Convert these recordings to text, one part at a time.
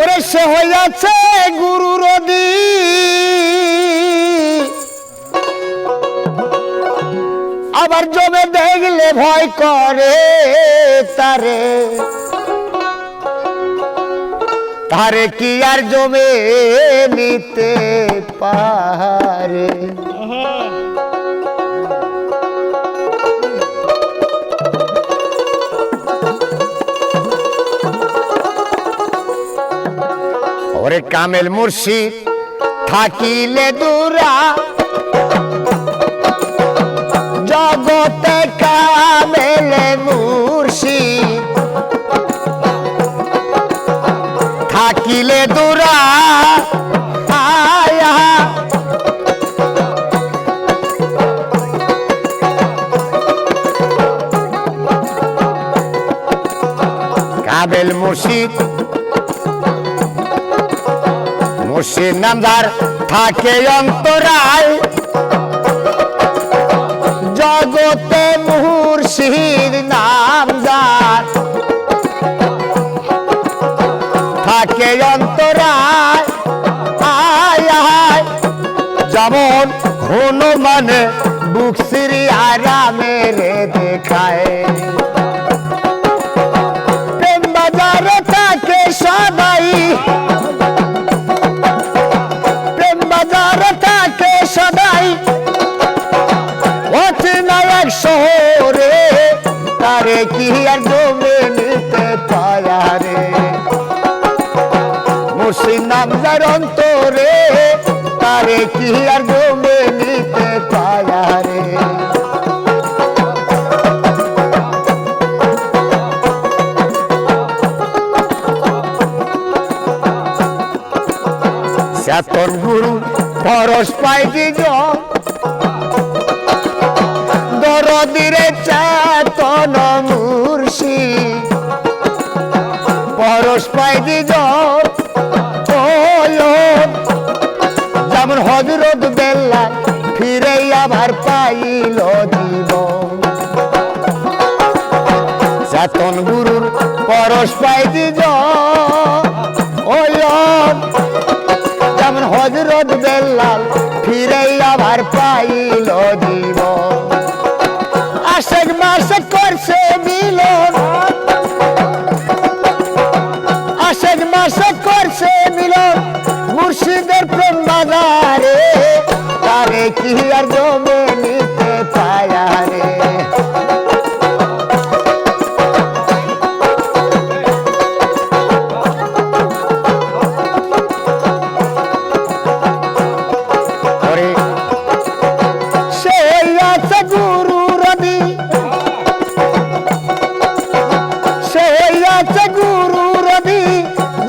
ওরে সে হইয়াছে গুরু রদি আবার জমে দেখলে ভয় করে তারে। তারে কি আর জমে নিতে পারে? ওরে কামেল মুর্শিদ থাকিলে দূরা। জগতে কামেলে মুর্শিদ থাকিলে দূরা। কাবেল মুর্শিদ মুর্শিদ নামদার থাকে অন্তরায়। জগতে মুর্শিদ নামদার থাকে অন্তরায়। আয় যেমন হনুমানে বুক সিরি আরামের দেখায় কি আর জমে নিতে পায়ারে মুর্শিদ নামজার অন্তরে তারে কি আর জমে নিতে পায়ারে চেতন গুরু, পরশ পাইকি জন দরদিরে চেতন মুর্শি পরশ পাইকি জন যেমন হজরত বেল্লা ফিরে আবার পাইল জীবন চেতন গুরুর পরশ পাইকি আর জমে নিতে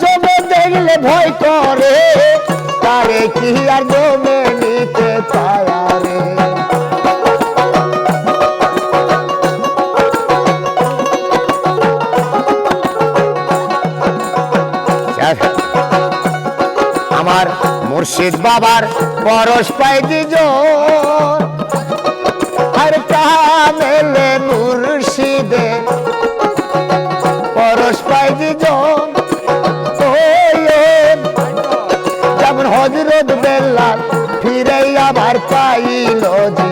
জমে দেখলে ভয় কি আর নিতে আমার মুর্শিদ বাবার পরশ পাই দিজ আর কামেলে মুর্শিদে পরশ বেল্লাল ফিরে আবার পাইল জীবন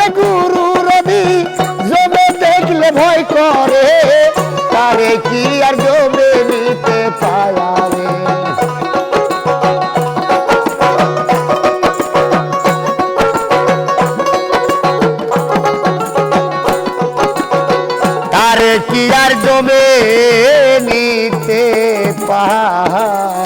হইয়াছে গুরু রবি জমে দেখলে ভয় করে, তারে কি আর জমে নিতে পায়ারে তারে কি আর জমে নিতে পায়